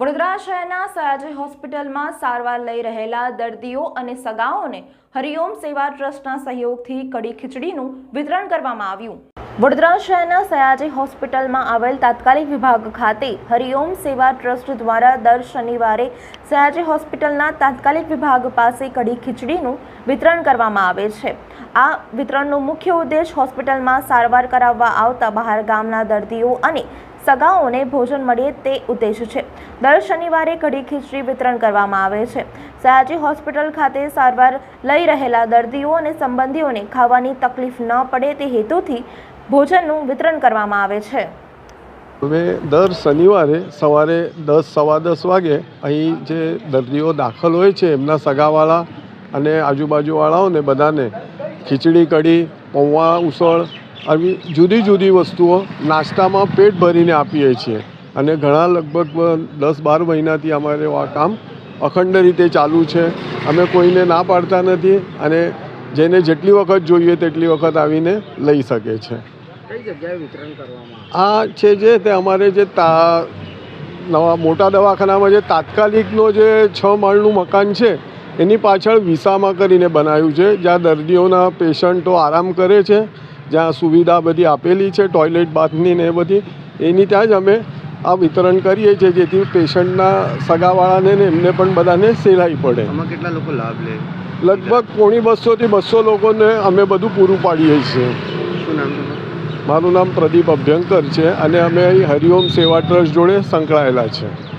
વડોદરા શહેરના સયાજી હોસ્પિટલમાં સારવાર લઈ રહેલા દર્દીઓ અને સગાઓને હરિઓમ સેવા ટ્રસ્ટના સહયોગથી કડી ખીચડીનું વિતરણ કરવામાં આવ્યું. વડોદરા શહેરના સયાજી હોસ્પિટલમાં આવેલ તાત્કાલિક વિભાગ ખાતે હરિઓમ સેવા ટ્રસ્ટ દ્વારા દર શનિવારે સયાજી હોસ્પિટલના તાત્કાલિક વિભાગ પાસે કડી ખીચડીનું વિતરણ કરવામાં આવે છે. આ વિતરણનો મુખ્ય ઉદ્દેશ હોસ્પિટલમાં સારવાર કરાવવા આવતા બહાર ગામના દર્દીઓ અને સગાઓને ભોજન મળે તે ઉદ્દેશ છે. દર શનિવારે કઢી ખીચડી વિતરણ કરવામાં આવે છે. સયાજી હોસ્પિટલ ખાતે સારવાર લઈ રહેલા દર્દીઓ અને સંબંધીઓને ખાવાની તકલીફ ન પડે તે હેતુથી ભોજનનું વિતરણ કરવામાં આવે છે. હવે દર શનિવારે સવારે દસ, સવા દસ વાગે અહીં જે દર્દીઓ દાખલ હોય છે, એમના સગાવાળા અને આજુબાજુવાળાઓને બધાને ખીચડી, કઢી, પૌવા, ઉસળ આવી જુદી જુદી વસ્તુઓ નાસ્તામાં પેટ ભરીને આપીએ છીએ. અને ઘણા લગભગ દસ બાર મહિનાથી અમારે આ કામ અખંડ રીતે ચાલુ છે. અમે કોઈને ના પાડતા નથી અને જેને જેટલી વખત જોઈએ તેટલી વખત આવીને લઈ શકે છે. કઈ જગ્યાએ વિતરણ કરવામાં આવે? આ છે જે તે અમારે જે તા નવા મોટા દવાખાનામાં જે તાત્કાલિકનો જે છ માળનું મકાન છે એની પાછળ વિસામાં કરીને બનાવ્યું છે જ્યાં દર્દીઓના પેશન્ટો આરામ કરે છે જ્યાં સુવિધા બધી આપેલી છે ટોયલેટ બાથની ને એ બધી એની ત્યાં જ અમે આ વિતરણ કરીએ છીએ જેથી પેશન્ટના સગાવાળાને ને એમને પણ બધાને સેલાઈ પડે. આમાં કેટલા લોકો લાભ લે? લગભગ પોણી બસોથી બસો લોકોને અમે બધું પૂરું પાડીએ છીએ. શું નામ મારું નામ પ્રદીપ અભ્યંકર છે અને અમે અહીં હરિઓમ સેવા ટ્રસ્ટ જોડે સંકળાયેલા છે.